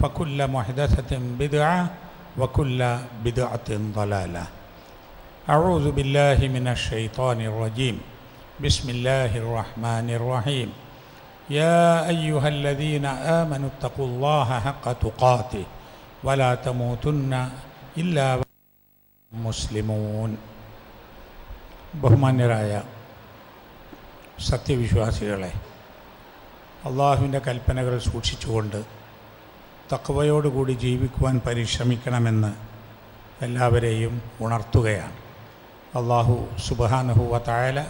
فكل محدثه بدعه وكل بدعه ضلاله أعوذ بالله من الشيطان الرجيم بسم الله الرحمن الرحيم يا أيها الذين آمنوا اتقوا الله حق تقاته ولا تموتن إلا مسلمون ബഹുമാന്യരായ സത്യവിശ്വാസികളെ അള്ളാഹുവിൻ്റെ കൽപ്പനകൾ സൂക്ഷിച്ചുകൊണ്ട് തക്കവയോടുകൂടി ജീവിക്കുവാൻ പരിശ്രമിക്കണമെന്ന് എല്ലാവരെയും ഉണർത്തുകയാണ്. അള്ളാഹു സുബഹാനഹുവ തായാല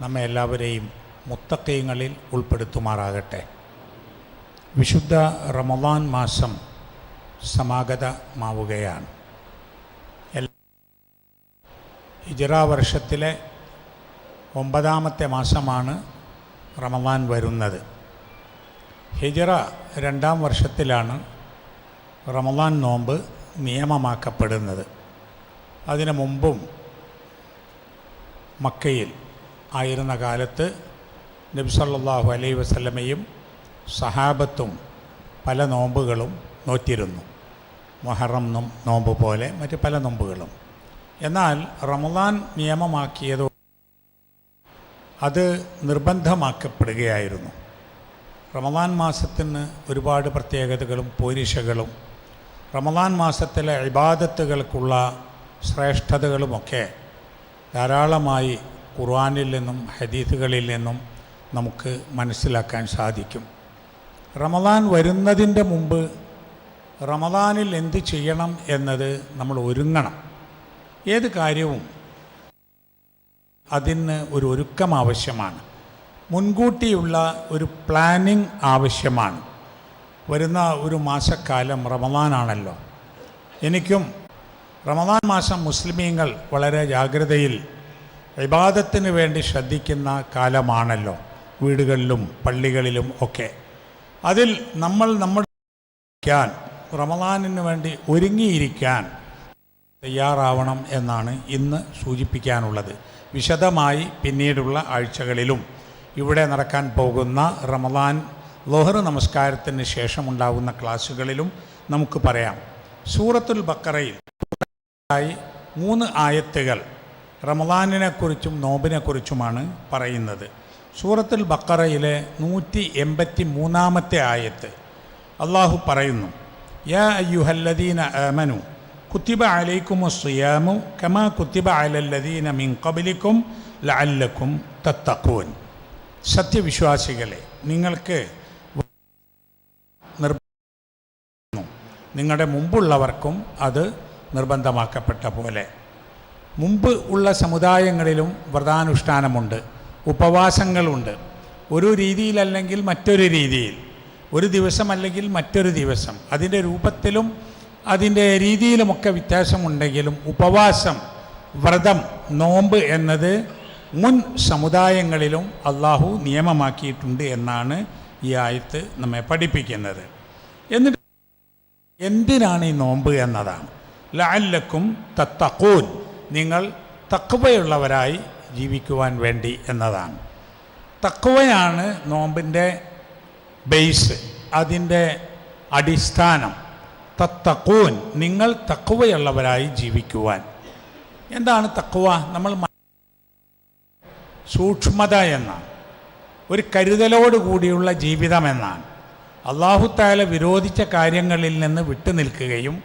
നമ്മെ എല്ലാവരെയും മുത്തക്കയങ്ങളിൽ ഉൾപ്പെടുത്തുമാറാകട്ടെ. വിശുദ്ധ റമദാൻ മാസം സമാഗതമാവുകയാണ്. ഹിജറ വർഷത്തിലെ ഒമ്പതാമത്തെ മാസമാണ് റമദാൻ വരുന്നത്. ഹിജറ രണ്ടാം വർഷത്തിലാണ് റമദാൻ നോമ്പ് നിയമമാക്കപ്പെടുന്നത്. അതിനു മുമ്പും മക്കയിൽ ആയിരുന്ന കാലത്ത് നബ്സല്ലാഹു അലൈ വസ്ലമയും സഹാബത്തും പല നോമ്പുകളും നോറ്റിരുന്നു. മൊഹറം നോമ്പ് പോലെ മറ്റ് പല നോമ്പുകളും. എന്നാൽ റമദാൻ നിയമമാക്കിയതോ അത് നിർബന്ധമാക്കപ്പെടുകയായിരുന്നു. റമദാൻ മാസത്തിന് ഒരുപാട് പ്രത്യേകതകളും പോരിശകളും റമദാൻ മാസത്തിലെ ഇബാദത്തുകൾക്കുള്ള ശ്രേഷ്ഠതകളുമൊക്കെ ധാരാളമായി ഖുർആാനിൽ നിന്നും ഹദീസുകളിൽ നിന്നും നമുക്ക് മനസ്സിലാക്കാൻ സാധിക്കും. റമദാൻ വരുന്നതിന്റെ മുമ്പ് റമദാനിൽ എന്ത് ചെയ്യണം എന്നത് നമ്മൾ ഒരുങ്ങണം. ഏത് കാര്യവും അതിന് ഒരു ഒരുക്കം ആവശ്യമാണ്. മുൻകൂട്ടിയുള്ള ഒരു പ്ലാനിങ് ആവശ്യമാണ്. വരുന്ന ഒരു മാസക്കാലം റമദാനാണല്ലോ. എനിക്കും റമദാൻ മാസം മുസ്ലിമീങ്ങൾ വളരെ ജാഗ്രതയിൽ വിവാദത്തിന് വേണ്ടി ശ്രദ്ധിക്കുന്ന കാലമാണല്ലോ വീടുകളിലും പള്ളികളിലും ഒക്കെ. അതിൽ നമ്മൾ നമ്മുടെ റമദാനിന് വേണ്ടി ഒരുങ്ങിയിരിക്കാൻ തയ്യാറാവണം എന്നാണ് ഇന്ന് സൂചിപ്പിക്കാനുള്ളത്. വിശദമായി പിന്നീടുള്ള ആഴ്ചകളിലും ഇവിടെ നടക്കാൻ പോകുന്ന റമദാൻ ലോഹർ നമസ്കാരത്തിന് ശേഷമുണ്ടാകുന്ന ക്ലാസ്സുകളിലും നമുക്ക് പറയാം. സൂറത്തുൽ ബക്കറയിൽ മൂന്ന് ആയത്തുകൾ റമദാനിനെക്കുറിച്ചും നോമ്പിനെക്കുറിച്ചുമാണ് പറയുന്നത്. സൂറത്തുൽ ബക്കറയിലെ നൂറ്റി എൺപത്തി മൂന്നാമത്തെ ആയത്ത് അള്ളാഹു പറയുന്നു യാ അയ്യുഹല്ലദീന ആമനു കുത്തിബ അലൈക്കും സുയാമു കമാ കുത്തിബ അലല്ലദീന മിൻ കബലിക്കും ലഅല്ലക്കും തത്തക്കൂൻ സത്യവിശ്വാസികളെ നിങ്ങൾക്ക് നിങ്ങളുടെ മുമ്പുള്ളവർക്കും അത് നിർബന്ധമാക്കപ്പെട്ട പോലെ. മുമ്പ് ഉള്ള സമുദായങ്ങളിലും വ്രതാനുഷ്ഠാനമുണ്ട്. ഉപവാസങ്ങളുണ്ട്. ഒരു രീതിയിലല്ലെങ്കിൽ മറ്റൊരു രീതിയിൽ. ഒരു ദിവസം അല്ലെങ്കിൽ മറ്റൊരു ദിവസം. അതിന്റെ രൂപത്തിലും അതിന്റെ രീതിയിലുമൊക്കെ വ്യത്യാസമുണ്ടെങ്കിലും ഉപവാസം വ്രതം നോമ്പ് എന്നത് മുൻ സമുദായങ്ങളിലും അള്ളാഹു നിയമമാക്കിയിട്ടുണ്ട് എന്നാണ് ഈ ആയത്ത് നമ്മെ പഠിപ്പിക്കുന്നത്. എന്നിട്ട് എന്തിനാണ് ഈ നോമ്പ് എന്നതാണ്? ലാല്ലക്കും തത്തക്കൂൻ നിങ്ങൾ തക്കുവയുള്ളവരായി ജീവിക്കുവാൻ വേണ്ടി എന്നതാണ്. തക്കുവയാണ് നോമ്പിന്റെ ബേസ് അതിന്റെ അടിസ്ഥാനം. തത്തക്കൂൻ നിങ്ങൾ തക്കുവയുള്ളവരായി ജീവിക്കുവാൻ. എന്താണ് തക്കുവ നമ്മൾ സൂക്ഷ്മത എന്നാണ്. ഒരു കരുതലോട് കൂടിയുള്ള ജീവിതം എന്നാണ്. അള്ളാഹുത്താല വിരോധിച്ച കാര്യങ്ങളിൽ നിന്ന് വിട്ടുനിൽക്കുകയും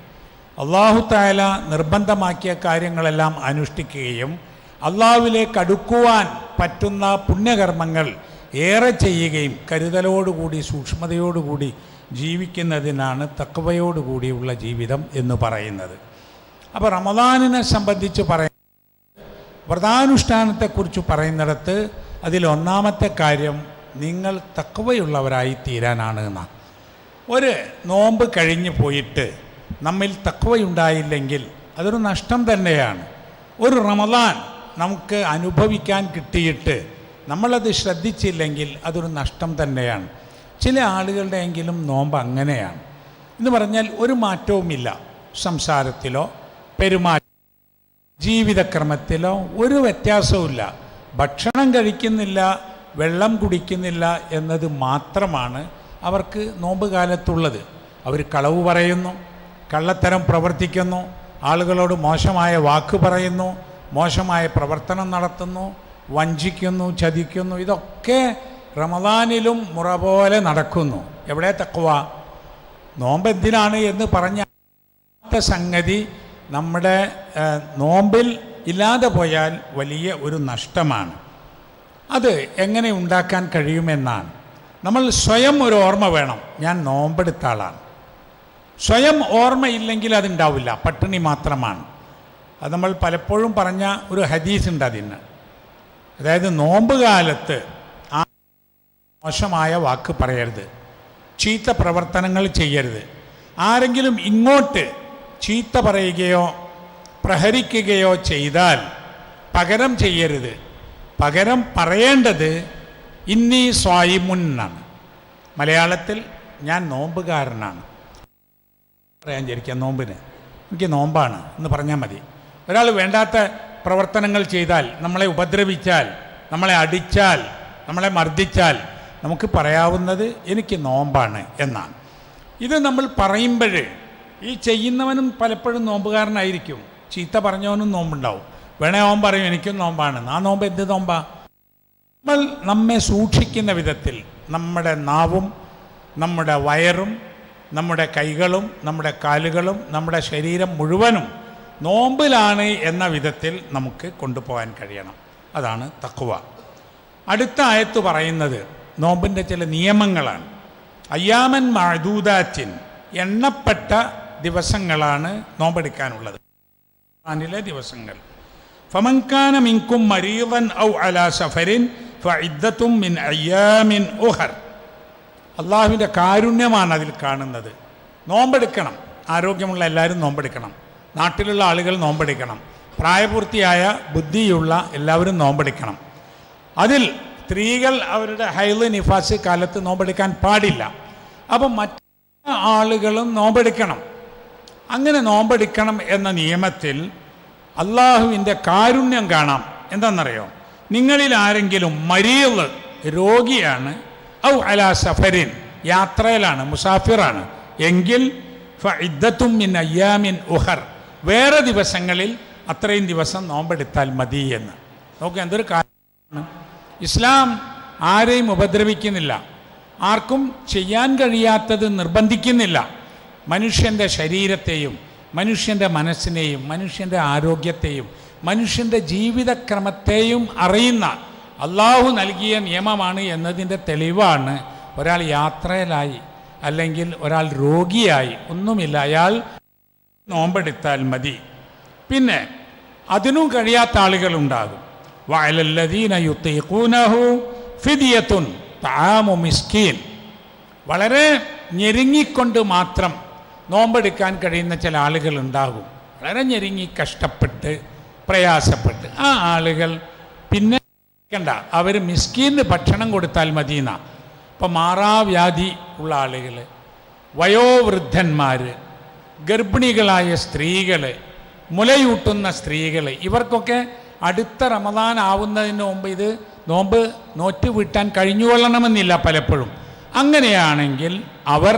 നിൽക്കുകയും താല നിർബന്ധമാക്കിയ കാര്യങ്ങളെല്ലാം അനുഷ്ഠിക്കുകയും അള്ളാഹുവിലേക്ക് അടുക്കുവാൻ പറ്റുന്ന പുണ്യകർമ്മങ്ങൾ ഏറെ ചെയ്യുകയും കരുതലോടുകൂടി സൂക്ഷ്മതയോടുകൂടി ജീവിക്കുന്നതിനാണ് തക്കവയോടുകൂടിയുള്ള ജീവിതം എന്ന് പറയുന്നത്. അപ്പോൾ റമദാനിനെ സംബന്ധിച്ച് പറയുന്നത് വ്രതാനുഷ്ഠാനത്തെക്കുറിച്ച് പറയുന്നിടത്ത് അതിലൊന്നാമത്തെ കാര്യം നിങ്ങൾ തക്കവയുള്ളവരായി തീരാനാണ് എന്നാണ് ഒരു നോമ്പ് കഴിഞ്ഞു പോയിട്ട് നമ്മിൽ തക്കവയുണ്ടായില്ലെങ്കിൽ അതൊരു നഷ്ടം തന്നെയാണ്. ഒരു റമദാൻ നമുക്ക് അനുഭവിക്കാൻ കിട്ടിയിട്ട് നമ്മളത് ശ്രദ്ധിച്ചില്ലെങ്കിൽ അതൊരു നഷ്ടം തന്നെയാണ്. ചില ആളുകളുടെയെങ്കിലും നോമ്പ് അങ്ങനെയാണ്. എന്ന് പറഞ്ഞാൽ ഒരു മാറ്റവുമില്ല. സംസാരത്തിലോ പെരുമാറ്റ ജീവിതക്രമത്തിലോ ഒരു വ്യത്യാസവുമില്ല. ഭക്ഷണം കഴിക്കുന്നില്ല വെള്ളം കുടിക്കുന്നില്ല എന്നത് മാത്രമാണ് അവർക്ക് നോമ്പ് കാലത്തുള്ളത് അവർ കളവ് പറയുന്നു കള്ളത്തരം പ്രവർത്തിക്കുന്നു ആളുകളോട് മോശമായ വാക്ക് പറയുന്നു മോശമായ പ്രവർത്തനം നടത്തുന്നു വഞ്ചിക്കുന്നു ചതിക്കുന്നു. ഇതൊക്കെ റമദാനിലും മുറ പോലെ നടക്കുന്നു. എവിടെ തക്കുവ നോമ്പെന്തിനാണ് എന്ന് പറഞ്ഞ സംഗതി നമ്മുടെ നോമ്പിൽ ഇല്ലാതെ പോയാൽ വലിയ ഒരു നഷ്ടമാണ്. അത് എങ്ങനെ ഉണ്ടാക്കാൻ കഴിയുമെന്നാണ്. നമ്മൾ സ്വയം ഒരു ഓർമ്മ വേണം. ഞാൻ നോമ്പെടുത്ത ആളാണ്. സ്വയം ഓർമ്മയില്ലെങ്കിൽ അതുണ്ടാവില്ല. പട്ടിണി മാത്രമാണ്. അത് നമ്മൾ പലപ്പോഴും പറഞ്ഞ ഒരു ഹദീസ് ഉണ്ട് അതിന്. അതായത് നോമ്പ് കാലത്ത് ആ മോശമായ വാക്ക് പറയരുത്. ചീത്ത പ്രവർത്തനങ്ങൾ ചെയ്യരുത്. ആരെങ്കിലും ഇങ്ങോട്ട് ചീത്ത പറയുകയോ പ്രഹരിക്കുകയോ ചെയ്താൽ പകരം ചെയ്യരുത്. പകരം പറയേണ്ടത് ഇന്നീ സ്വായിമുൻ മലയാളത്തിൽ ഞാൻ നോമ്പുകാരനാണ്. പറയാൻ ചിരിക്കാം നോമ്പിന്. എനിക്ക് നോമ്പാണ്. എന്ന് പറഞ്ഞാൽ മതി. ഒരാൾ വേണ്ടാത്ത പ്രവർത്തനങ്ങൾ ചെയ്താൽ നമ്മളെ ഉപദ്രവിച്ചാൽ നമ്മളെ അടിച്ചാൽ നമ്മളെ മർദ്ദിച്ചാൽ നമുക്ക് പറയാവുന്നത് എനിക്ക് നോമ്പാണ് എന്നാണ്. ഇത് നമ്മൾ പറയുമ്പോൾ ഈ ചെയ്യുന്നവനും പലപ്പോഴും നോമ്പുകാരനായിരിക്കും. ചീത്ത പറഞ്ഞവനും നോമ്പുണ്ടാവും. വേണേ ഓം പറയും എനിക്കും നോമ്പാണ്. ആ നോമ്പ് എന്ത് നോമ്പാ? നമ്മൾ നമ്മെ സൂക്ഷിക്കുന്ന വിധത്തിൽ നമ്മുടെ നാവും നമ്മുടെ വയറും നമ്മുടെ കൈകളും നമ്മുടെ കാലുകളും നമ്മുടെ ശരീരം മുഴുവനും നോമ്പിലാണ് എന്ന വിധത്തിൽ നമുക്ക് കൊണ്ടുപോകാൻ കഴിയണം. അതാണ് തക്കുവ അടുത്ത ആയത്ത് പറയുന്നത് നോമ്പിന്റെ ചില നിയമങ്ങളാണ്. അയ്യാമൻ മഴദൂദാറ്റിൻ എണ്ണപ്പെട്ട ദിവസങ്ങളാണ് നോമ്പെടുക്കാനുള്ളത്. ഖുർആാനിലെ ദിവസങ്ങൾ. ഫമൻകാന മിൻകും മരീവൻ ഔ അലാ സഫരിൻ ഫഇദ്ദത്തും മിൻ അയ്യാമിൻ ഉഹർ. അള്ളാഹുവിന്റെ കാരുണ്യമാണ് അതിൽ കാണുന്നത്. നോമ്പെടുക്കണം. ആരോഗ്യമുള്ള എല്ലാവരും നോമ്പെടുക്കണം. നാട്ടിലുള്ള ആളുകൾ നോമ്പെടുക്കണം. പ്രായപൂർത്തിയായ ബുദ്ധിയുള്ള എല്ലാവരും നോമ്പെടുക്കണം. അതിൽ സ്ത്രീകൾ അവരുടെ ഹൈൽ നിഫാസ് കാലത്ത് നോമ്പെടുക്കാൻ പാടില്ല. അപ്പം മറ്റ് ആളുകളും നോമ്പെടുക്കണം. അങ്ങനെ നോമ്പെടുക്കണം എന്ന നിയമത്തിൽ അള്ളാഹുവിന്റെ കാരുണ്യം കാണാം. എന്താണെന്നറിയോ? നിങ്ങളിൽ ആരെങ്കിലും മരീൾ രോഗിയാണ് ഔ അല സഫരിൻ യാത്രയിലാണ് മുസാഫിറാണ്. എങ്കിൽ ഫഇദ്ദത്തും മിൻ അയ്യാമിൻ ഉഹർ. വേറെ ദിവസങ്ങളിൽ അത്രയും ദിവസം നോമ്പെടുത്താൽ മതി എന്ന്. നോക്കുക എന്തൊരു കാര്യമാണ്. ഇസ്ലാം ആരെയും ഉപദ്രവിക്കുന്നില്ല. ആർക്കും ചെയ്യാൻ കഴിയാത്തത് നിർബന്ധിക്കുന്നില്ല. മനുഷ്യന്റെ ശരീരത്തെയും മനുഷ്യന്റെ മനസ്സിനെയും മനുഷ്യന്റെ ആരോഗ്യത്തെയും മനുഷ്യന്റെ ജീവിതക്രമത്തെയും അറിയുന്ന അള്ളാഹു നൽകിയ നിയമമാണ് എന്നതിന്റെ തെളിവാണ് ഒരാൾ യാത്രയിലായി അല്ലെങ്കിൽ ഒരാൾ രോഗിയായി ഒന്നുമില്ല. അയാൾ നോമ്പെടുത്താൽ മതി. പിന്നെ അതിനും കഴിയാത്ത ആളുകളുണ്ടാകും വയലല്ലദീന യുത്തീഖൂനഹു ഫിദിയത്തുൻ താമു മിസ്കീൻ. വളരെ ഞെരുങ്ങിക്കൊണ്ട് മാത്രം നോമ്പെടുക്കാൻ കഴിയുന്ന ചില ആളുകൾ ഉണ്ടാകും വളരെ ഞെരുങ്ങി കഷ്ടപ്പെട്ട് പ്രയാസപ്പെട്ട്. ആ ആളുകൾ പിന്നെ കണ്ട അവർ മിസ്കീന് ഭക്ഷണം കൊടുത്താൽ മതിയെന്ന. ഇപ്പം മാറാവ്യാധി ഉള്ള ആളുകൾ വയോവൃദ്ധന്മാർ ഗർഭിണികളായ സ്ത്രീകൾ മുലയൂട്ടുന്ന സ്ത്രീകൾ ഇവർക്കൊക്കെ അടുത്ത റമദാൻ ആവുന്നതിന് മുമ്പ് ഇത് നോമ്പ് നോറ്റ് വീട്ടാൻ കഴിഞ്ഞുകൊള്ളണമെന്നില്ല പലപ്പോഴും. അങ്ങനെയാണെങ്കിൽ അവർ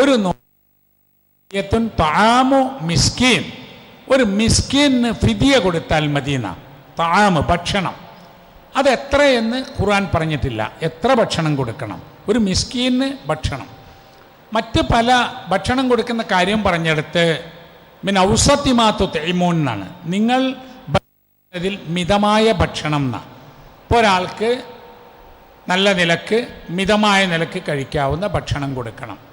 ഒരു നോയത്തുൻ മിസ്കീൻ. ഒരു മിസ്കീന് ഫിദിയ കൊടുത്താൽ മതിയെന്ന താമ് ഭക്ഷണം. അത് എത്രയെന്ന് ഖുർആൻ പറഞ്ഞിട്ടില്ല. എത്ര ഭക്ഷണം കൊടുക്കണം? ഒരു മിസ്കീന് ഭക്ഷണം. മറ്റ് പല ഭക്ഷണം കൊടുക്കുന്ന കാര്യം പറഞ്ഞെടുത്ത് മിൻ ഔസത്തിമാത്തു തെയ്മോൻ എന്നാണ്. നിങ്ങൾ ഭക്ഷണത്തിൽ മിതമായ ഭക്ഷണം എന്നാണ് ഇപ്പോൾ ഒരാൾക്ക് നല്ല നിലയ്ക്ക് മിതമായ നിലയ്ക്ക് കഴിക്കാവുന്ന ഭക്ഷണം കൊടുക്കണം.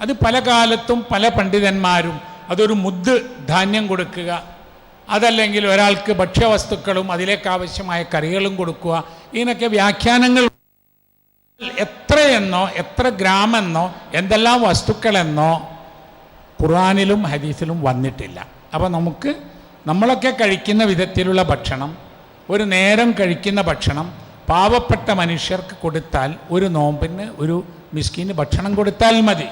അത് പല കാലത്തും പല പണ്ഡിതന്മാരും അതൊരു മുദ്ദ് ധാന്യം കൊടുക്കുക. അതല്ലെങ്കിൽ ഒരാൾക്ക് ഭക്ഷ്യവസ്തുക്കളും അതിലേക്ക് ആവശ്യമായ കറികളും കൊടുക്കുക. ഇതിനൊക്കെ വ്യാഖ്യാനങ്ങൾ എത്രയെന്നോ എത്ര ഗ്രാമെന്നോ എന്തെല്ലാം വസ്തുക്കളെന്നോ ഖുർആാനിലും ഹദീസിലും വന്നിട്ടില്ല. അപ്പോൾ നമുക്ക് നമ്മളൊക്കെ കഴിക്കുന്ന വിധത്തിലുള്ള ഭക്ഷണം ഒരു നേരം കഴിക്കുന്ന ഭക്ഷണം പാവപ്പെട്ട മനുഷ്യർക്ക് കൊടുത്താൽ ഒരു നോമ്പിന് ഒരു മിസ്കിന് ഭക്ഷണം കൊടുത്താൽ മതി.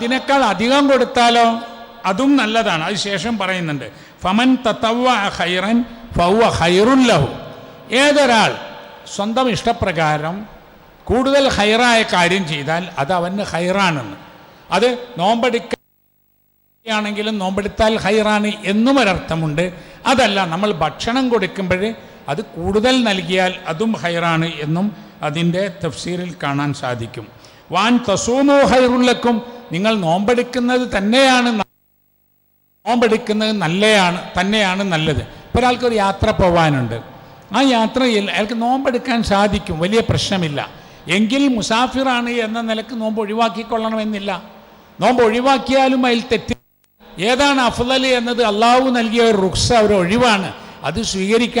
അതിനേക്കാൾ അധികം കൊടുത്താലോ? അതും നല്ലതാണ്. അത് ശേഷം പറയുന്നുണ്ട്. ഫമൻ തത്തവ ഹൈറൻ ഫൗവ ഹൈറുല്ലഹു ഏതൊരാൾ സ്വന്തം ഇഷ്ടപ്രകാരം കൂടുതൽ ഹൈറായ കാര്യം ചെയ്താൽ അത് അവന് ഹൈറാണെന്ന് അത് നോമ്പെടുക്കുകയാണെങ്കിലും നോമ്പെടുത്താൽ ഹൈറാണ് എന്നും ഒരർത്ഥമുണ്ട്. അതല്ല നമ്മൾ ഭക്ഷണം കൊടുക്കുമ്പോൾ അത് കൂടുതൽ നൽകിയാൽ അതും ഹൈറാണ് എന്നും അതിന്റെ തഫ്സീറിൽ കാണാൻ സാധിക്കും. വാൻ തസൂമോ ഹൈറുല്ലക്കും നിങ്ങൾ നോമ്പെടുക്കുന്നത് തന്നെയാണ് നോമ്പെടുക്കുന്നത് നല്ലയാണ് തന്നെയാണ് നല്ലത്. ഇപ്പോൾ ഒരാൾക്കൊരു യാത്ര പോകാനുണ്ട് ആ യാത്രയിൽ അയാൾക്ക് നോമ്പെടുക്കാൻ സാധിക്കും വലിയ പ്രശ്നമില്ല. എങ്കിൽ മുസാഫിറാണ് എന്ന നിലയ്ക്ക് നോമ്പ് ഒഴിവാക്കിക്കൊള്ളണമെന്നില്ല. നോമ്പ് ഒഴിവാക്കിയാലും അതിൽ തെറ്റി ഏതാണ് അഫ്ലൽ എന്നത്? അള്ളാഹു നൽകിയ ഒരു റുക്സ ഒരു ഒഴിവാണ്. അത് സ്വീകരിക്കാൻ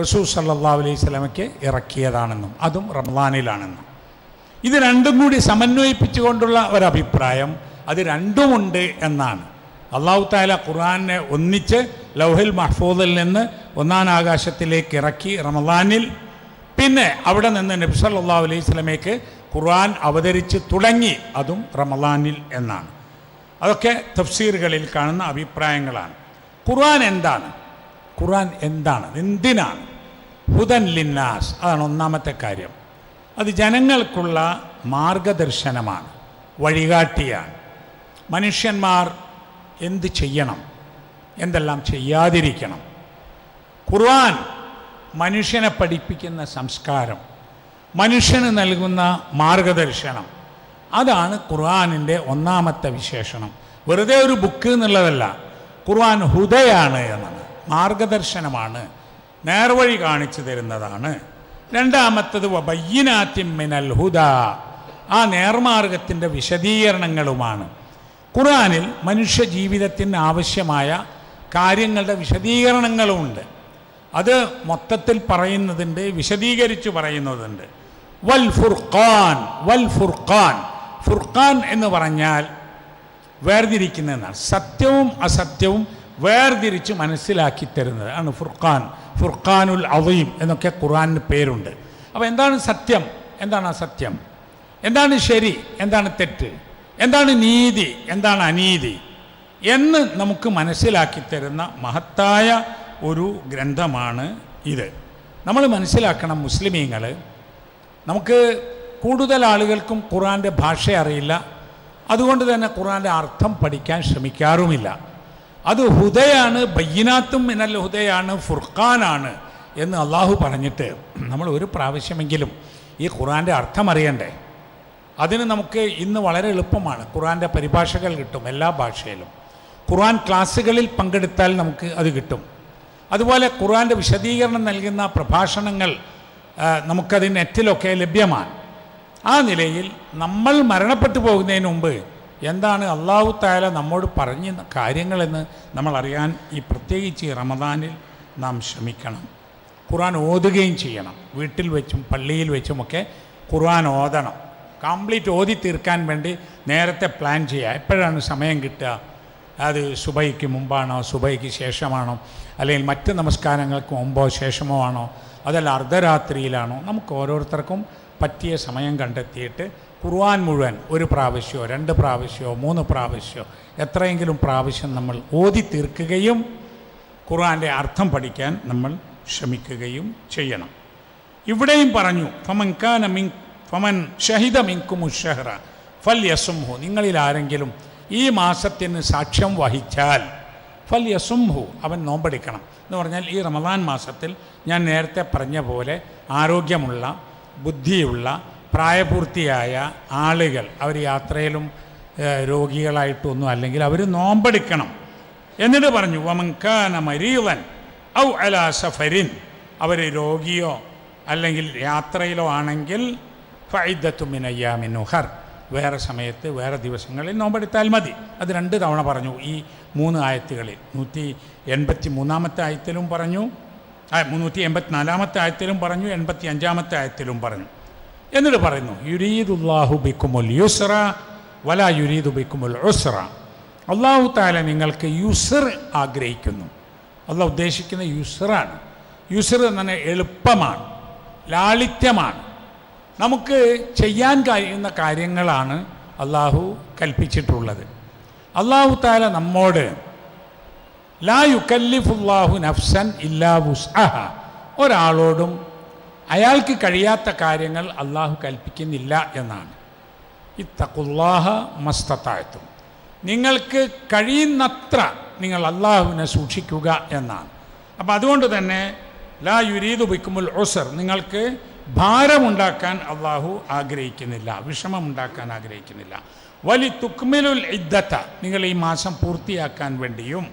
റസൂൽ സല്ലാ അലൈഹി സ്വലമയ്ക്ക് ഇറക്കിയതാണെന്നും അതും റംലാനിലാണെന്നും ഇത് രണ്ടും കൂടി സമന്വയിപ്പിച്ചുകൊണ്ടുള്ള ഒരഭിപ്രായം അത് രണ്ടുമുണ്ട് എന്നാണ്. അള്ളാഹു താല ഖുർആനെ ഒന്നിച്ച് ലൗഹിൽ മഹ്ഫൂദിൽ നിന്ന് ഒന്നാം ആകാശത്തിലേക്ക് ഇറക്കി റമദാനിൽ പിന്നെ അവിടെ നിന്ന് നബി സല്ലല്ലാഹു അലൈഹി സ്വലമയ്ക്ക് ഖുർആൻ അവതരിച്ച് തുടങ്ങി അതും റമദാനിൽ എന്നാണ്. അതൊക്കെ തഫ്സീറുകളിൽ കാണുന്ന അഭിപ്രായങ്ങളാണ്. ഖുർആൻ എന്താണ്? ഖുർആൻ എന്താണ്? എന്തിനാണ്? ഹുദൻ ലിന്നാസ്. അതാണ് ഒന്നാമത്തെ കാര്യം. അത് ജനങ്ങൾക്കുള്ള മാർഗദർശനമാണ് വഴികാട്ടിയാണ്. മനുഷ്യന്മാർ എന്ത് ചെയ്യണം? എന്തെല്ലാം ചെയ്യാതിരിക്കണം? ഖുർആൻ മനുഷ്യനെ പഠിപ്പിക്കുന്ന സംസ്കാരം മനുഷ്യന് നൽകുന്ന മാർഗദർശനം അതാണ് ഖുർആാനിന്റെ ഒന്നാമത്തെ വിശേഷണം. വെറുതെ ഒരു ബുക്ക് എന്നുള്ളതല്ല ഖുർആൻ ഹുദയാണ് എന്നാണ് മാർഗദർശനമാണ്. നേർവഴി കാണിച്ചു തരുന്നതാണ്. രണ്ടാമത്തത് ബയ്യനാത്തിൻ മിനൽ ഹുദ. ആ നേർമാർഗത്തിന്റെ വിശദീകരണങ്ങളുമാണ്. ഖുറാനിൽ മനുഷ്യ ജീവിതത്തിന് ആവശ്യമായ കാര്യങ്ങളുടെ വിശദീകരണങ്ങളുമുണ്ട്. അത് മൊത്തത്തിൽ പറയുന്നതുണ്ട് വിശദീകരിച്ചു പറയുന്നതുണ്ട്. വൽ ഫുർഖാൻ വൽ ഫുർഖാൻ. ഫുർഖാൻ എന്ന് പറഞ്ഞാൽ വേർതിരിക്കുന്നതെന്നാണ്. സത്യവും അസത്യവും വേർതിരിച്ച് മനസ്സിലാക്കി തരുന്നത്. ആണ് ഫുർഖാൻ. ഫുർഖാനുൽ അവയും എന്നൊക്കെ ഖുറാനിന് പേരുണ്ട്. അപ്പോൾ എന്താണ് സത്യം? എന്താണ് ആ സത്യം എന്താണ് ശരി? എന്താണ് തെറ്റ്? എന്താണ് നീതി? എന്താണ് അനീതി? എന്ന് നമുക്ക് മനസ്സിലാക്കി തരുന്ന മഹത്തായ ഒരു ഗ്രന്ഥമാണ് ഇത്. നമ്മൾ മനസ്സിലാക്കണം മുസ്ലിമീങ്ങൾ നമുക്ക് കൂടുതൽ ആളുകൾക്കും ഖുറാന്റെ ഭാഷ അറിയില്ല. അതുകൊണ്ട് തന്നെ ഖുറാന്റെ അർത്ഥം പഠിക്കാൻ ശ്രമിക്കാറുമില്ല. അത് ഹുദയാണ് ബയ്യനാത്തും മിനൽ ഹുദയാണ് ഫുർഖാനാണ് എന്ന് അള്ളാഹു പറഞ്ഞിട്ട് നമ്മൾ ഒരു പ്രാവശ്യമെങ്കിലും ഈ ഖുറാന്റെ അർത്ഥം അറിയണ്ടേ? അതിന് നമുക്ക് ഇന്ന് വളരെ എളുപ്പമാണ്. ഖുറാന്റെ പരിഭാഷകൾ കിട്ടും എല്ലാ ഭാഷയിലും. ഖുറാൻ ക്ലാസ്സുകളിൽ പങ്കെടുത്താൽ നമുക്ക് അത് കിട്ടും. അതുപോലെ ഖുറാന്റെ വിശദീകരണം നൽകുന്ന പ്രഭാഷണങ്ങൾ നമുക്കത് നെറ്റിലൊക്കെ ലഭ്യമാണ്. ആ നിലയിൽ നമ്മൾ മരണപ്പെട്ടു പോകുന്നതിന് മുമ്പ് എന്താണ് അള്ളാഹു താല നമ്മോട് പറഞ്ഞ കാര്യങ്ങളെന്ന് നമ്മൾ അറിയാൻ ഈ പ്രത്യേകിച്ച് റമദാനിൽ നാം ശ്രമിക്കണം. ഖുർആൻ ഓതുകയും ചെയ്യണം. വീട്ടിൽ വെച്ചും പള്ളിയിൽ വെച്ചുമൊക്കെ ഖുർആൻ ഓതണം. കംപ്ലീറ്റ് ഓതി തീർക്കാൻ വേണ്ടി നേരത്തെ പ്ലാൻ ചെയ്യുക. എപ്പോഴാണ് സമയം കിട്ടുക? അത് സുബൈക്ക് മുമ്പാണോ? സുബൈക്ക് ശേഷമാണോ? അല്ലെങ്കിൽ മറ്റ് നമസ്കാരങ്ങൾക്ക് മുമ്പോ ശേഷമോ ആണോ? അതല്ല അർദ്ധരാത്രിയിലാണോ? നമുക്ക് ഓരോരുത്തർക്കും പറ്റിയ സമയം കണ്ടെത്തിയിട്ട് ഖുർആൻ മുഴുവൻ ഒരു പ്രാവശ്യമോ രണ്ട് പ്രാവശ്യമോ മൂന്ന് പ്രാവശ്യമോ എത്രയെങ്കിലും പ്രാവശ്യം നമ്മൾ ഓതി തീർക്കുകയും ഖുർആന്റെ അർത്ഥം പഠിക്കാൻ നമ്മൾ ശ്രമിക്കുകയും ചെയ്യണം. ഇവിടെയും പറഞ്ഞു ഫമൻ കാന മിൻ ഫമൻ ഷഹിദ മിൻകുമു ഷഹ്റ ഫൽ യസുംഹു നിങ്ങളിൽ ആരെങ്കിലും ഈ മാസത്തിന് സാക്ഷ്യം വഹിച്ചാൽ ഫൽ യസുംഹു അവൻ നോമ്പെടുക്കണം. എന്ന് പറഞ്ഞാൽ ഈ റമദാൻ മാസത്തിൽ ഞാൻ നേരത്തെ പറഞ്ഞ പോലെ ആരോഗ്യമുള്ള ബുദ്ധിയുള്ള പ്രായപൂർത്തിയായ ആളുകൾ അവർ യാത്രയിലും രോഗികളായിട്ടൊന്നും അല്ലെങ്കിൽ അവർ നോമ്പെടുക്കണം എന്നിട്ട് പറഞ്ഞു വമങ്കാന മരീവൻ ഔ അലാ സഫരിൻ. അവർ രോഗിയോ അല്ലെങ്കിൽ യാത്രയിലോ ആണെങ്കിൽ ഫൈദത്തുമിനയ്യാമിൻ ഉഹർ വേറെ സമയത്ത് വേറെ ദിവസങ്ങളിൽ നോമ്പെടുത്താൽ മതി. അത് രണ്ട് തവണ പറഞ്ഞു. ഈ മൂന്ന് ആയത്തുകളിൽ നൂറ്റി എൺപത്തി മൂന്നാമത്തെ ആയത്തിലും പറഞ്ഞു മുന്നൂറ്റി എൺപത്തിനാലാമത്തെ ആയത്തിലും പറഞ്ഞു എൺപത്തി അഞ്ചാമത്തെ ആയത്തിലും പറഞ്ഞു. എന്നിട്ട് പറയുന്നു യുരീദുല്ലാഹു ബിക്കുമുൽ യുസ്ര വല യുരീദു ബിക്കുമുൽ ഉസ്ര അള്ളാഹു താല നിങ്ങൾക്ക് യുസർ ആഗ്രഹിക്കുന്നു. അള്ളാഹ് ഉദ്ദേശിക്കുന്ന യുസറാണ്. യുസർ എന്ന് എളുപ്പമാണ് ലാളിത്യമാണ്. നമുക്ക് ചെയ്യാൻ കഴിയുന്ന കാര്യങ്ങളാണ് അള്ളാഹു കൽപ്പിച്ചിട്ടുള്ളത്. അള്ളാഹു താല നമ്മോട് ലാ യുക്കല്ലിഫുല്ലാഹു നഫ്സൻ ഇല്ലാ വുസ്അഹ. ഒരാളോടും അയാൾക്ക് കഴിയാത്ത കാര്യങ്ങൾ അള്ളാഹു കൽപ്പിക്കുന്നില്ല എന്നാണ്. ഈ തക്കുല്ലാഹ മസ്തത്തായത്തും നിങ്ങൾക്ക് കഴിയുന്നത്ര നിങ്ങൾ അള്ളാഹുവിനെ സൂക്ഷിക്കുക എന്നാണ്. അപ്പം അതുകൊണ്ട് തന്നെ ലാ യുരീദ് ബിക്കുമുൽ ഒസർ നിങ്ങൾക്ക് ഭാരമുണ്ടാക്കാൻ അള്ളാഹു ആഗ്രഹിക്കുന്നില്ല വിഷമമുണ്ടാക്കാൻ ആഗ്രഹിക്കുന്നില്ല. വലി തുക്മിലുൽ ഇദ്ദത്ത നിങ്ങൾ ഈ മാസം പൂർത്തിയാക്കാൻ വേണ്ടിയും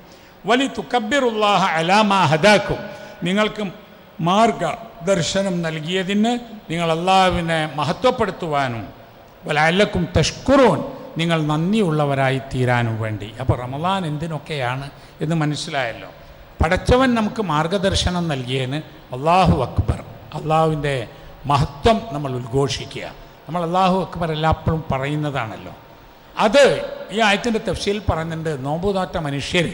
വലി തുക്കബിറുല്ലാഹ അലാമാ ഹദാക്കും നിങ്ങൾക്ക് മാർഗദർശനം നൽകിയതിന് നിങ്ങൾ അള്ളാഹുവിനെ മഹത്വപ്പെടുത്തുവാനും വലാലക്കും തഷ്കുറോൻ നിങ്ങൾ നന്ദിയുള്ളവരായി തീരാനും വേണ്ടി. അപ്പോൾ റമദാൻ എന്തിനൊക്കെയാണ് എന്ന് മനസ്സിലായല്ലോ. പടച്ചവൻ നമുക്ക് മാർഗദർശനം നൽകിയതിന് അള്ളാഹു അക്ബർ അള്ളാഹുവിന്റെ മഹത്വം നമ്മൾ ഉദ്ഘോഷിക്കുക. നമ്മൾ അള്ളാഹു അക്ബർ എല്ലാപ്പോഴും പറയുന്നതാണല്ലോ. അത് ഈ ആയത്തിന്റെ തഫ്സീൽ പറയുന്നുണ്ട് നോമ്പുതാറ്റ മനുഷ്യർ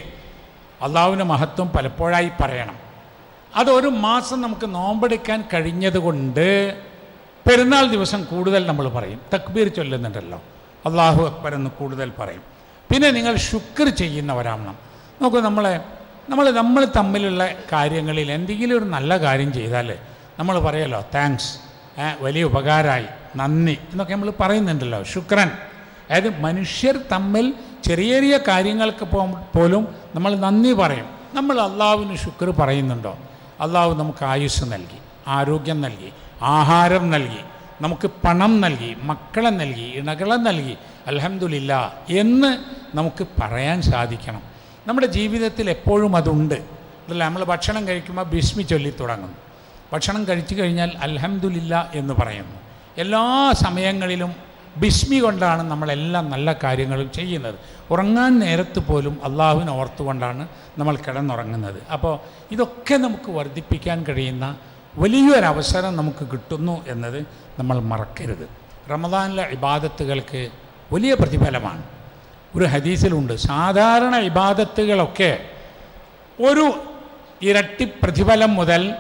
അള്ളാഹുവിന്റെ മഹത്വം പലപ്പോഴായി പറയണം. അത് ഒരു മാസം നമുക്ക് നോമ്പെടുക്കാൻ കഴിഞ്ഞതുകൊണ്ട് പെരുന്നാൾ ദിവസം കൂടുതൽ നമ്മൾ പറയും. തക്ബീർ ചൊല്ലുന്നുണ്ടല്ലോ. അള്ളാഹു അക്ബർ എന്ന് കൂടുതൽ പറയും. പിന്നെ നിങ്ങൾ ശുക്ർ ചെയ്യുന്നവരാവണം. നോക്കൂ നമ്മളെ നമ്മൾ നമ്മൾ തമ്മിലുള്ള കാര്യങ്ങളിൽ എന്തെങ്കിലും ഒരു നല്ല കാര്യം ചെയ്താൽ നമ്മൾ പറയല്ലോ താങ്ക്സ് വലിയ ഉപകാരമായി. നന്ദി. എന്നൊക്കെ നമ്മൾ പറയുന്നുണ്ടല്ലോ. ശുക്രൻ. അതായത് മനുഷ്യർ തമ്മിൽ ചെറിയ ചെറിയ കാര്യങ്ങൾക്ക് പോലും നമ്മൾ നന്ദി പറയും. നമ്മൾ അള്ളാഹുവിന് ശുക്ർ പറയുന്നുണ്ടോ? അള്ളാഹു നമുക്ക് ആയുസ് നൽകി ആരോഗ്യം നൽകി ആഹാരം നൽകി നമുക്ക് പണം നൽകി മക്കളെ നൽകി ഇണകളെ നൽകി അലഹമില്ല എന്ന് നമുക്ക് പറയാൻ സാധിക്കണം. നമ്മുടെ ജീവിതത്തിൽ എപ്പോഴും അതുണ്ട്. അതല്ല നമ്മൾ ഭക്ഷണം കഴിക്കുമ്പോൾ ബിസ്മി ചൊല്ലി തുടങ്ങുന്നു. ഭക്ഷണം കഴിച്ചു കഴിഞ്ഞാൽ അലഹമില്ല എന്ന് പറയുന്നു. എല്ലാ സമയങ്ങളിലും ബിസ്മി കൊണ്ടാണ് നമ്മളെല്ലാം നല്ല കാര്യങ്ങളും ചെയ്യുന്നത്. ഉറങ്ങാൻ നേരത്ത് പോലും അള്ളാഹുവിനെ ഓർത്തുകൊണ്ടാണ് നമ്മൾ കിടന്നുറങ്ങുന്നത്. അപ്പോൾ ഇതൊക്കെ നമുക്ക് വർദ്ധിപ്പിക്കാൻ കഴിയുന്ന വലിയൊരവസരം നമുക്ക് കിട്ടുന്നു എന്നത് നമ്മൾ മറക്കരുത്. റമദാനിലെ ഇബാദത്തുകൾക്ക് വലിയ പ്രതിഫലമാണ്. ഒരു ഹദീസിലുണ്ട് സാധാരണ ഇബാദത്തുകളൊക്കെ ഒരു ഇരട്ടി പ്രതിഫലം മുതൽ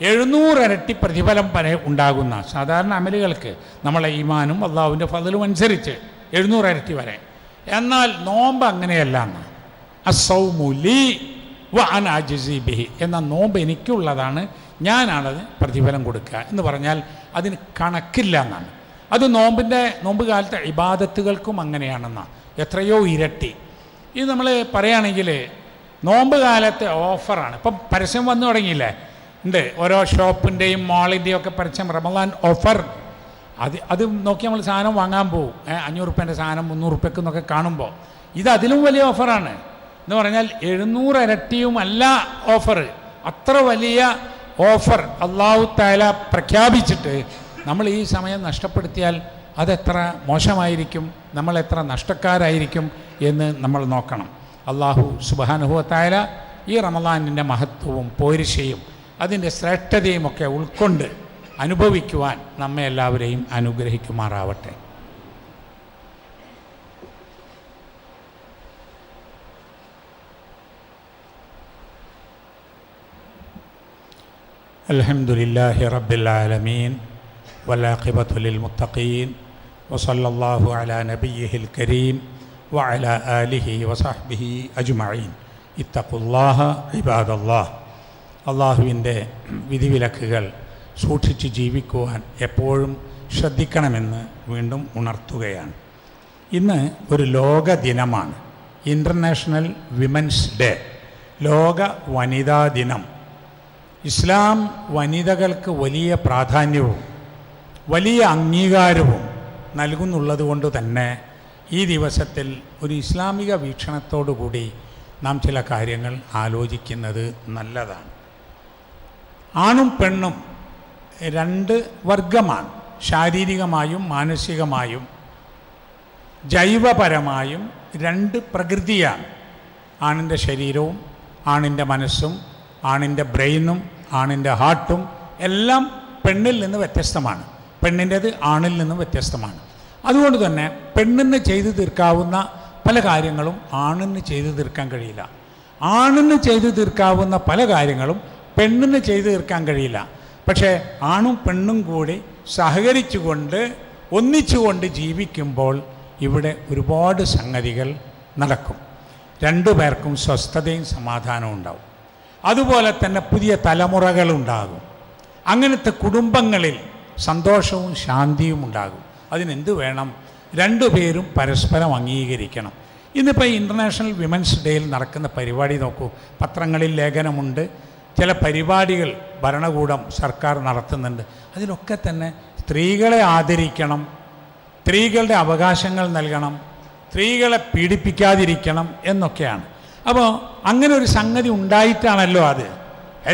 എഴുന്നൂറ് ഇരട്ടി പ്രതിഫലം പല ഉണ്ടാകുന്ന സാധാരണ അമലുകൾക്ക് നമ്മളെ ഈമാനും അള്ളാഹുവിന്റെ ഫതിലും അനുസരിച്ച് എഴുന്നൂറരട്ടി വരെ. എന്നാൽ നോമ്പ് അങ്ങനെയല്ല അസൗമുലി വ ബിഹി. എന്ന നോമ്പ് എനിക്കുള്ളതാണ് ഞാനാണത് പ്രതിഫലം കൊടുക്കുക എന്ന് പറഞ്ഞാൽ അതിന് കണക്കില്ല എന്നാണ് അത് നോമ്പിന്റെ നോമ്പ് കാലത്തെ ഇബാദത്തുകൾക്കും അങ്ങനെയാണെന്നാണ് എത്രയോ ഇരട്ടി. ഇത് നമ്മൾ പറയുകയാണെങ്കിൽ നോമ്പ് കാലത്തെ ഓഫറാണ്. ഇപ്പം പരസ്യം വന്നു തുടങ്ങിയില്ലേ? ഉണ്ട്. ഓരോ ഷോപ്പിന്റെയും മാളിന്റെയും ഒക്കെ പരസ്യം. റമദാൻ ഓഫർ. അത് അത് നോക്കി നമ്മൾ സാധനം വാങ്ങാൻ പോകും അഞ്ഞൂറ് റുപ്യന്റെ സാധനം മുന്നൂറ് റുപ്യക്ക് എന്നൊക്കെ കാണുമ്പോൾ ഇത് അതിലും വലിയ ഓഫറാണ്. എന്ന് പറഞ്ഞാൽ എഴുന്നൂറ് ഇരട്ടിയും അല്ല ഓഫർ. അത്ര വലിയ ഓഫർ അള്ളാഹു താല പ്രഖ്യാപിച്ചിട്ട് നമ്മൾ ഈ സമയം നഷ്ടപ്പെടുത്തിയാൽ അതെത്ര മോശമായിരിക്കും നമ്മൾ എത്ര നഷ്ടക്കാരായിരിക്കും എന്ന് നമ്മൾ നോക്കണം. അള്ളാഹു സുബാനുഭവത്തായ ഈ റമദാനിന്റെ മഹത്വവും പോരിശയും അതിൻ്റെ ശ്രേഷ്ഠതയും ഒക്കെ ഉൾക്കൊണ്ട് അനുഭവിക്കുവാൻ നമ്മെ എല്ലാവരെയും അനുഗ്രഹിക്കുമാറാവട്ടെ الحمد لله رب العالمين والعاقبة للمتقين وصلى الله على نبيه الكريم وعلى آله وصحبه أجمعين اتقوا الله عباد الله അള്ളാഹുവിന്റെ വിധിവിലക്കുകൾ സൂക്ഷിച്ച് ജീവിക്കുവാൻ എപ്പോഴും ശ്രദ്ധിക്കണമെന്ന് വീണ്ടും ഉണർത്തുകയാണ്. ഇന്ന് ഒരു ലോക ദിനമാണ് ഇന്റർനാഷണൽ വിമൻസ് ഡേ ലോക വനിതാ ദിനം. ഇസ്ലാം വനിതകൾക്ക് വലിയ പ്രാധാന്യവും വലിയ അംഗീകാരവും നൽകുന്നുള്ളത് കൊണ്ട് തന്നെ ഈ ദിവസത്തിൽ ഒരു ഇസ്ലാമിക വീക്ഷണത്തോടു കൂടി നാം ചില കാര്യങ്ങൾ ആലോചിക്കുന്നത് നല്ലതാണ്. ആണും പെണ്ണും രണ്ട് വർഗമാണ്. ശാരീരികമായും മാനസികമായും ജൈവപരമായും രണ്ട് പ്രകൃതിയാണ്. ആണിന്റെ ശരീരവും ആണിന്റെ മനസ്സും ആണിന്റെ ബ്രെയിനും ആണിന്റെ ഹാർട്ടും എല്ലാം പെണ്ണിൽ നിന്ന് വ്യത്യസ്തമാണ്. പെണ്ണിന്റേത് ആണിൽ നിന്നും വ്യത്യസ്തമാണ്. അതുകൊണ്ട് തന്നെ പെണ്ണിന് ചെയ്തു തീർക്കാവുന്ന പല കാര്യങ്ങളും ആണിന് ചെയ്തു തീർക്കാൻ കഴിയില്ല. ആണിന് ചെയ്തു തീർക്കാവുന്ന പല കാര്യങ്ങളും പെണ്ണിന് ചെയ്തു തീർക്കാൻ കഴിയില്ല. പക്ഷേ ആണും പെണ്ണും കൂടി സഹകരിച്ചുകൊണ്ട് ഒന്നിച്ചുകൊണ്ട് ജീവിക്കുമ്പോൾ ഇവിടെ ഒരുപാട് സംഗതികൾ നടക്കും. രണ്ടു പേർക്കും സ്വസ്ഥതയും സമാധാനവും ഉണ്ടാവും. അതുപോലെ തന്നെ പുതിയ തലമുറകളുണ്ടാകും അങ്ങനത്തെ കുടുംബങ്ങളിൽ സന്തോഷവും ശാന്തിയും ഉണ്ടാകും. അതിനെന്ത് വേണം? രണ്ടുപേരും പരസ്പരം അംഗീകരിക്കണം. ഇന്നിപ്പോൾ ഇന്റർനാഷണൽ വിമൻസ് ഡേയിൽ നടക്കുന്ന പരിപാടി നോക്കൂ. പത്രങ്ങളിൽ ലേഖനമുണ്ട്. ചില പരിപാടികൾ ഭരണകൂടം സർക്കാർ നടത്തുന്നുണ്ട്. അതിലൊക്കെ തന്നെ സ്ത്രീകളെ ആദരിക്കണം സ്ത്രീകളുടെ അവകാശങ്ങൾ നൽകണം സ്ത്രീകളെ പീഡിപ്പിക്കാതിരിക്കണം എന്നൊക്കെയാണ്. അപ്പോൾ അങ്ങനെ ഒരു സംഗതി ഉണ്ടായിട്ടാണല്ലോ അത്.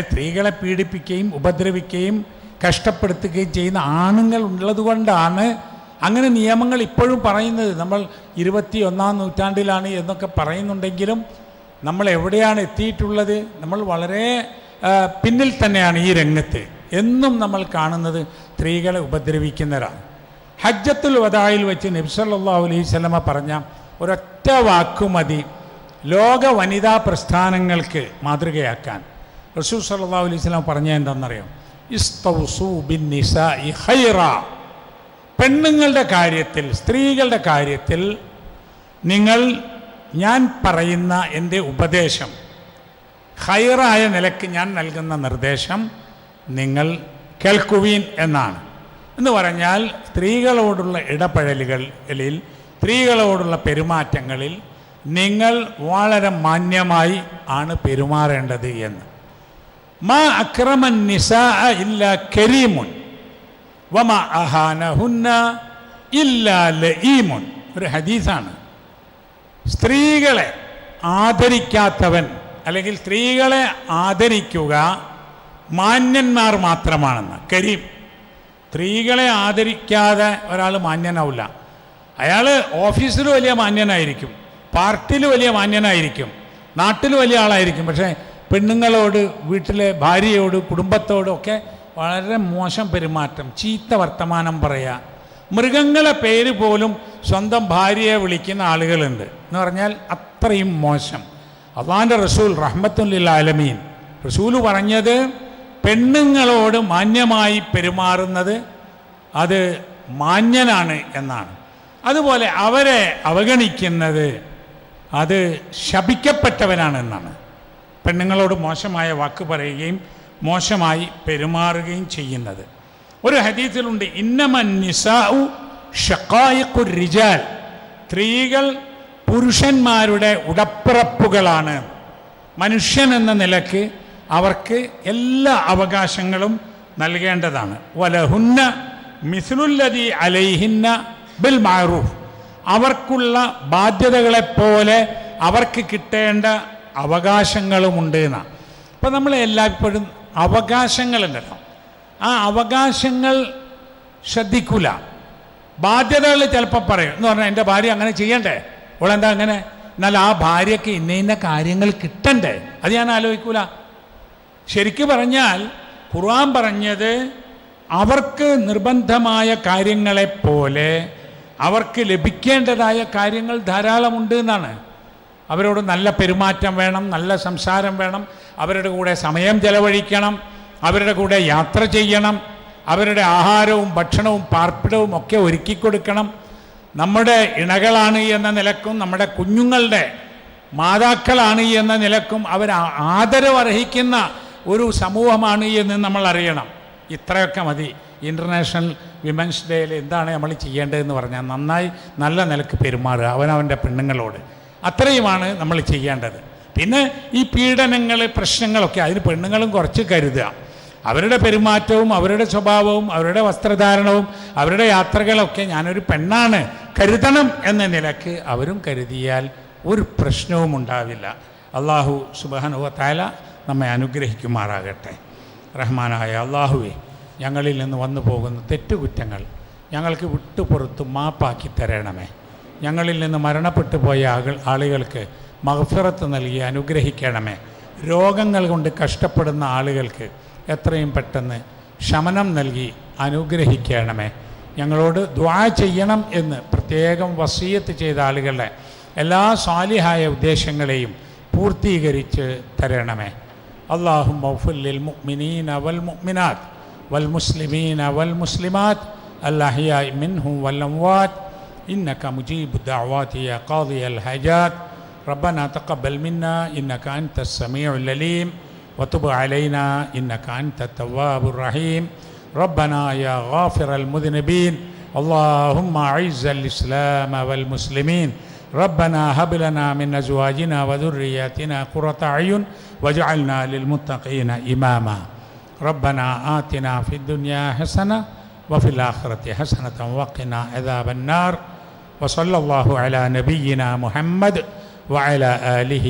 സ്ത്രീകളെ പീഡിപ്പിക്കുകയും ഉപദ്രവിക്കുകയും കഷ്ടപ്പെടുത്തുകയും ചെയ്യുന്ന ആണുങ്ങൾ ഉള്ളതുകൊണ്ടാണ് അങ്ങനെ നിയമങ്ങൾ ഇപ്പോഴും പറയുന്നത്. നമ്മൾ ഇരുപത്തി ഒന്നാം നൂറ്റാണ്ടിലാണ് എന്നൊക്കെ പറയുന്നുണ്ടെങ്കിലും നമ്മൾ എവിടെയാണ് എത്തിയിട്ടുള്ളത്? നമ്മൾ വളരെ പിന്നിൽ തന്നെയാണ് ഈ രംഗത്ത്. എന്നും നമ്മൾ കാണുന്നത് സ്ത്രീകളെ ഉപദ്രവിക്കുന്നവരാണ്. ഹജ്ജത്തുൽ വദായിൽ വെച്ച് നബ്സല്ലാ അലൈഹി പറഞ്ഞ ഒരൊറ്റ വാക്കുമതി ലോക വനിതാ പ്രസ്ഥാനങ്ങൾക്ക് മാതൃകയാക്കാൻ. റസൂൽ സല്ലാ അലൈഹി സ്വലാം പറഞ്ഞ എന്താണെന്നറിയാം? പെണ്ണുങ്ങളുടെ കാര്യത്തിൽ സ്ത്രീകളുടെ കാര്യത്തിൽ നിങ്ങൾ ഞാൻ പറയുന്ന എന്റെ ഉപദേശം ഹൈറായ നിലയ്ക്ക് ഞാൻ നൽകുന്ന നിർദ്ദേശം നിങ്ങൾ കേൾക്കുവീൻ എന്നാണ്. എന്ന് പറഞ്ഞാൽ സ്ത്രീകളോടുള്ള ഇടപഴലുകളിൽ സ്ത്രീകളോടുള്ള പെരുമാറ്റങ്ങളിൽ നിങ്ങൾ വളരെ മാന്യമായി ആണ് പെരുമാറേണ്ടത് എന്ന്. മാ അക്രമൻ നിസ ഇല്ല കരീമുൻ വമ അഹാനഹുന്ന ഇല്ലാ ലഈമുൻ. ഒരു ഹദീസാണ്. സ്ത്രീകളെ ആദരിക്കാത്തവൻ അല്ലെങ്കിൽ സ്ത്രീകളെ ആദരിക്കുക മാന്യന്മാർ മാത്രമാണെന്ന്. കരീം. സ്ത്രീകളെ ആദരിക്കാതെ ഒരാൾ മാന്യനാവില്ല. അയാൾ ഓഫീസിൽ വലിയ മാന്യനായിരിക്കും. പാർട്ടിയിൽ വലിയ മാന്യനായിരിക്കും. നാട്ടിൽ വലിയ ആളായിരിക്കും. പക്ഷേ പെണ്ണുങ്ങളോട് വീട്ടിലെ ഭാര്യയോട് കുടുംബത്തോടൊക്കെ വളരെ മോശം പെരുമാറ്റം ചീത്ത വർത്തമാനം പറയുക. മൃഗങ്ങളെ പേര് പോലും സ്വന്തം ഭാര്യയെ വിളിക്കുന്ന ആളുകളുണ്ട്. എന്ന് പറഞ്ഞാൽ അത്രയും മോശം. അള്ളാന്റെ റസൂൽ റഹ്മത്തുല്ലിൽ ആലമീൻ. റസൂൽ പറഞ്ഞത് പെണ്ണുങ്ങളോട് മാന്യമായി പെരുമാറുന്നത് അത് മാന്യനാണ് എന്നാണ്. അതുപോലെ അവരെ അവഗണിക്കുന്നത് അത് ശപിക്കപ്പെട്ടവനാണ് എന്നാണ്. പെണ്ണുങ്ങളോട് മോശമായ വാക്ക് പറയുകയും മോശമായി പെരുമാറുകയും ചെയ്യുന്നത്. ഒരു ഹദീസിലുണ്ട് ഇന്നമൻ നിസാഉ റിജാൽ. സ്ത്രീകൾ പുരുഷന്മാരുടെ ഉടപ്പിറപ്പുകളാണ്. മനുഷ്യൻ എന്ന നിലയ്ക്ക് അവർക്ക് എല്ലാ അവകാശങ്ങളും നൽകേണ്ടതാണ്. വലഹുന്ന മിസ്ലുല്ലതി അലൈഹിന്ന ബിൽ മാറൂഫ്. അവർക്കുള്ള ബാധ്യതകളെപ്പോലെ അവർക്ക് കിട്ടേണ്ട അവകാശങ്ങളുമുണ്ട് എന്നാണ്. അപ്പം നമ്മൾ എല്ലായ്പ്പോഴും അവകാശങ്ങളുണ്ടല്ലോ. ആ അവകാശങ്ങൾ ശ്രദ്ധിക്കൂല. ബാധ്യതകൾ ചിലപ്പോൾ പറയും. എന്ന് പറഞ്ഞാൽ എന്റെ ഭാര്യ അങ്ങനെ ചെയ്യണ്ടേ? ഓളെന്താ അങ്ങനെ? എന്നാൽ ആ ഭാര്യയ്ക്ക് ഇന്ന ഇന്ന കാര്യങ്ങൾ കിട്ടണ്ടേ? അത് ഞാൻ ആലോചിക്കൂല. ശരിക്കു പറഞ്ഞാൽ ഖുർആൻ പറഞ്ഞത് അവർക്ക് നിർബന്ധമായ കാര്യങ്ങളെപ്പോലെ അവർക്ക് ലഭിക്കേണ്ടതായ കാര്യങ്ങൾ ധാരാളമുണ്ട് എന്നാണ്. അവരോട് നല്ല പെരുമാറ്റം വേണം നല്ല സംസാരം വേണം അവരുടെ കൂടെ സമയം ചെലവഴിക്കണം അവരുടെ കൂടെ യാത്ര ചെയ്യണം അവരുടെ ആഹാരവും ഭക്ഷണവും പാർപ്പിടവും ഒക്കെ ഒരുക്കി കൊടുക്കണം നമ്മുടെ ഇണകളാണ് എന്ന നിലക്കും നമ്മുടെ കുഞ്ഞുങ്ങളുടെ മാതാക്കളാണ് എന്ന നിലക്കും അവർ ആദരവർഹിക്കുന്ന ഒരു സമൂഹമാണ് എന്ന് നമ്മൾ അറിയണം. ഇത്രയൊക്കെ മതി. ഇന്റർനാഷണൽ വിമൻസ് ഡേയിൽ എന്താണ് നമ്മൾ ചെയ്യേണ്ടതെന്ന് പറഞ്ഞാൽ നന്നായി നല്ല നിലയ്ക്ക് പെരുമാറുക അവനവന്റെ പെണ്ണുങ്ങളോട്. അത്രയുമാണ് നമ്മൾ ചെയ്യേണ്ടത്. പിന്നെ ഈ പീഡനങ്ങൾ പ്രശ്നങ്ങളൊക്കെ അതിന് പെണ്ണുങ്ങളും കുറച്ച് കരുതുക. അവരുടെ പെരുമാറ്റവും അവരുടെ സ്വഭാവവും അവരുടെ വസ്ത്രധാരണവും അവരുടെ യാത്രകളൊക്കെ ഞാനൊരു പെണ്ണാണ്. കരുതണം എന്ന നിലയ്ക്ക് അവരും കരുതിയാൽ ഒരു പ്രശ്നവും ഉണ്ടാവില്ല. അള്ളാഹു സുബാനുവ താല നമ്മെ അനുഗ്രഹിക്കുമാറാകട്ടെ. റഹ്മാനായ അള്ളാഹുവെ ഞങ്ങളിൽ നിന്ന് വന്നു പോകുന്ന തെറ്റുകുറ്റങ്ങൾ ഞങ്ങൾക്ക് വിട്ടുപുറത്ത് മാപ്പാക്കി തരണമേ. ഞങ്ങളിൽ നിന്ന് മരണപ്പെട്ടു പോയ ആളുകൾക്ക് മഹഫിറത്ത് നൽകി അനുഗ്രഹിക്കണമേ. രോഗങ്ങൾ കൊണ്ട് കഷ്ടപ്പെടുന്ന ആളുകൾക്ക് എത്രയും പെട്ടെന്ന് ശമനം നൽകി അനുഗ്രഹിക്കണമേ ഞങ്ങളോട് ദ്വാ ചെയ്യണം എന്ന് പ്രത്യേകം വസീയത്ത് ചെയ്ത ആളുകളുടെ എല്ലാ സാലിഹായ ഉദ്ദേശങ്ങളെയും പൂർത്തീകരിച്ച് തരണമേ അള്ളാഹു മൗഫുല്ലിൽ മുഅ്മിനീന വൽ മുഅ്മിനാത്ത് വൽ മുസ്ലിമീന വൽ മുസ്ലിമാത്ത് الأحياء منهم والأموات إنك مجيب الدعوات يا قاضي الحاجات ربنا تقبل منا إنك أنت السميع العليم وتب علينا إنك أنت التواب الرحيم. ربنا يا غافر المذنبين. اللهم أعز الإسلام والمسلمين. ربنا هب لنا من أزواجنا وذرياتنا قرة أعين واجعلنا للمتقين إماما. ربنا آتنا في الدنيا حسنة وفي الآخرة حسنة وقنا عذاب النار. وصلى الله على نبينا محمد وعلى آله